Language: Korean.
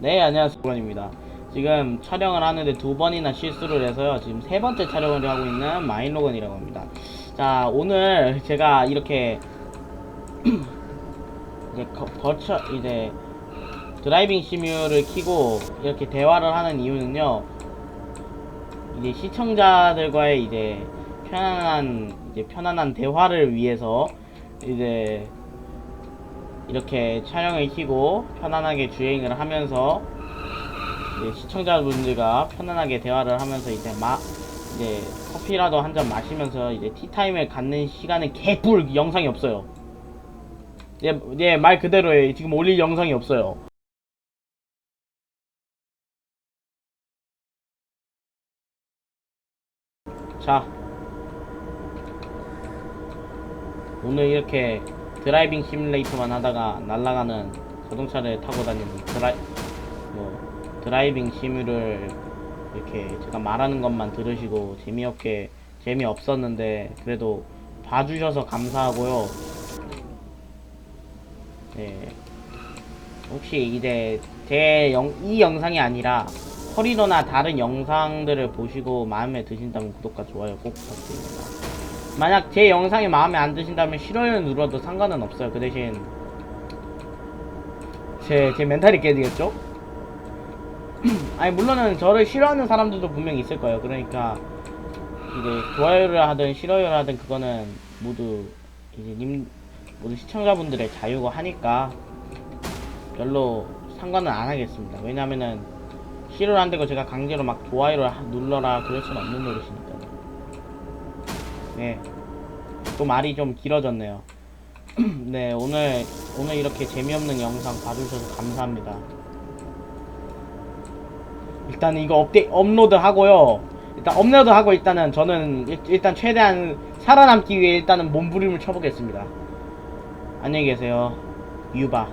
네, 안녕하세요. 구원입니다. 지금 촬영을 하는데 두 번이나 실수를 해서요. 지금 세 번째 촬영을 하고 있는 마인로건이라고 합니다. 자, 오늘 제가 이렇게 이제 거, 거쳐 이제 드라이빙 시뮬을 키고 이렇게 대화를 하는 이유는요. 이제 시청자들과의 이제 편안한 이제 편안한 대화를 위해서 이제 이렇게 촬영을 키고 편안하게 주행을 하면서 시청자분들과 편안하게 대화를 하면서 이제 마 이제 커피라도 한 잔 마시면서 이제 티타임을 갖는 시간은 개뿔 영상이 없어요. 예, 예, 말 그대로예요. 지금 올릴 영상이 없어요. 자, 오늘 이렇게 드라이빙 시뮬레이터만 하다가 날아가는 자동차를 타고 다니는 드라이 뭐 드라이빙 시뮬을 이렇게 제가 말하는 것만 들으시고 재미없게 재미없었는데 그래도 봐주셔서 감사하고요. 네. 혹시 이제 제 이 영상이 아니라 허리도나 다른 영상들을 보시고 마음에 드신다면 구독과 좋아요 꼭 부탁드립니다. 만약 제 영상이 마음에 안 드신다면 싫어요 눌러도 상관은 없어요. 그 대신 제, 제 멘탈이 깨지겠죠? 아니 물론은 저를 싫어하는 사람들도 분명히 있을 거예요. 그러니까 이제 좋아요를 하든 싫어요를 하든 그거는 모두 이제 님 모두 시청자분들의 자유고 하니까 별로 상관은 안 하겠습니다. 왜냐면은 싫어를 한다고 제가 강제로 막 좋아요를 하- 눌러라 그럴 수는 없는 노릇이니까요. 네. 또 말이 좀 길어졌네요. 네, 오늘, 오늘 이렇게 재미없는 영상 봐주셔서 감사합니다. 일단 이거 업데 업로드 하고요. 일단 업로드 하고 일단은 저는 일, 일단 최대한 살아남기 위해 일단은 몸부림을 쳐보겠습니다. 안녕히 계세요. 유바.